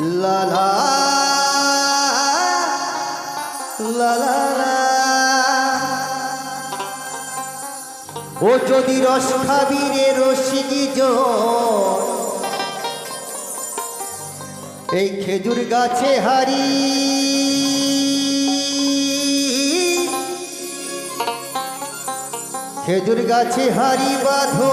লা লা লা লা লা। ও যদি রস খাবি রে রসিকি এই খেজুর গাছে হারি। খেজুর গাছে হারি বাঁধো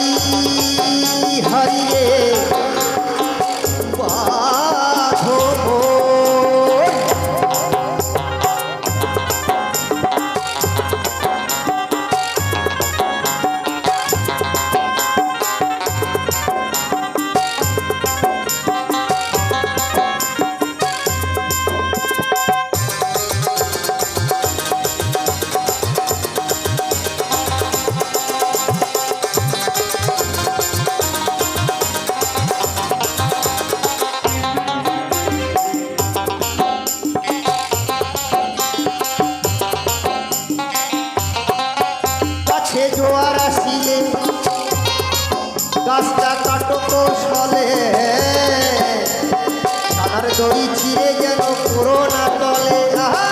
তার দড়ি ছিঁড়ে যেন পুরোনা তলে। আহা!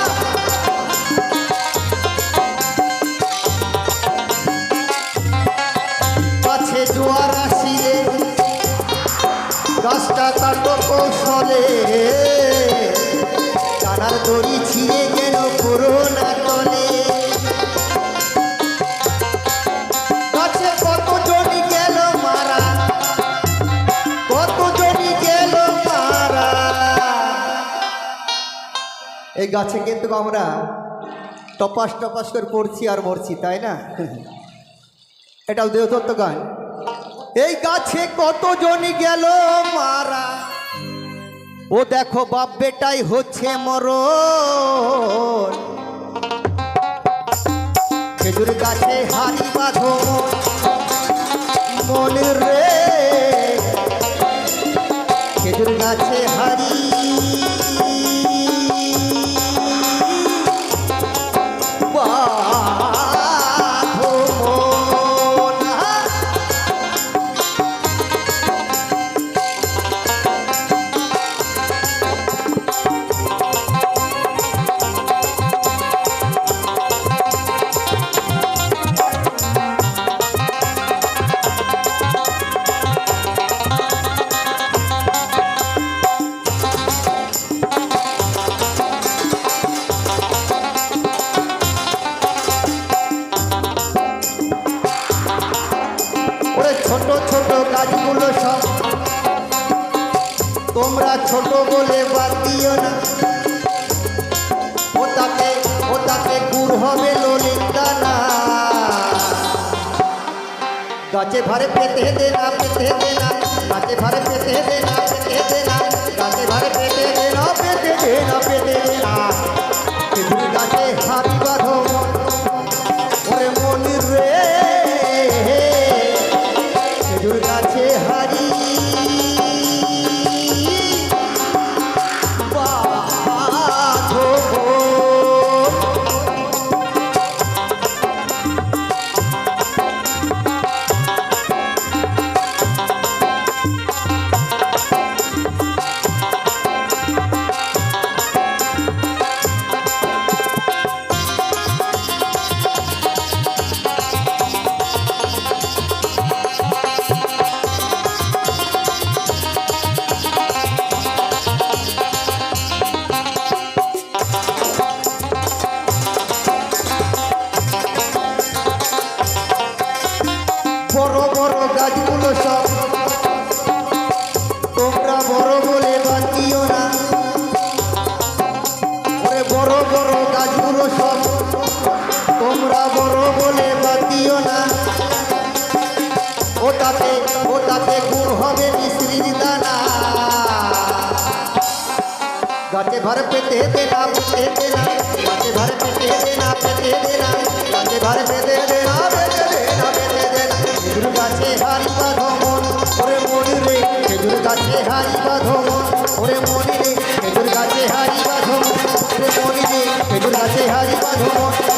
গাছে জোয়ার আসিলে গাছটা কাটো কৌশলে। টানার দড়ি ছিঁড়ে যেন পুরোনা তলে। এই গাছে কিন্তু আমরা টপাস টপাস করে পড়ছি আর মরছি, তাই না? এটাও দেহতত্ত্ব গান। এই গাছে কত জনি গেল মারা? ও দেখো বাপ বেটাই হচ্ছে মরণ। খেজুর গাছে হারি বাঁধো। রে। খেজুর গাছে হারি তোমরা ছোট বলে বাদ দিও না। ও তাকে ও তাকে গুড় হবে ললিতা না। গাছে ভারে পেতে দে না, পেতে দে না, গাছে ভারে পেতে দে না। বড় বড় গাছগুলো সব। তোমরা বড় বলে বাঁধিও না। ওটাতে ওটাতে গুণ হবে মিশ্রির দানা। গাছে ভর পেতে দেনা পেতে দেনা, গাছে ভর পেতে দেনা পেতে দেনা, গাছে ভর পেতে দেনা পেতে দেনা পেতে দেনা। খেজুর গাছে হারি বাঁধো মন ওরে মনি রে খেজুর গাছে হারি বাঁধো মন ওরে মনি i Let's go.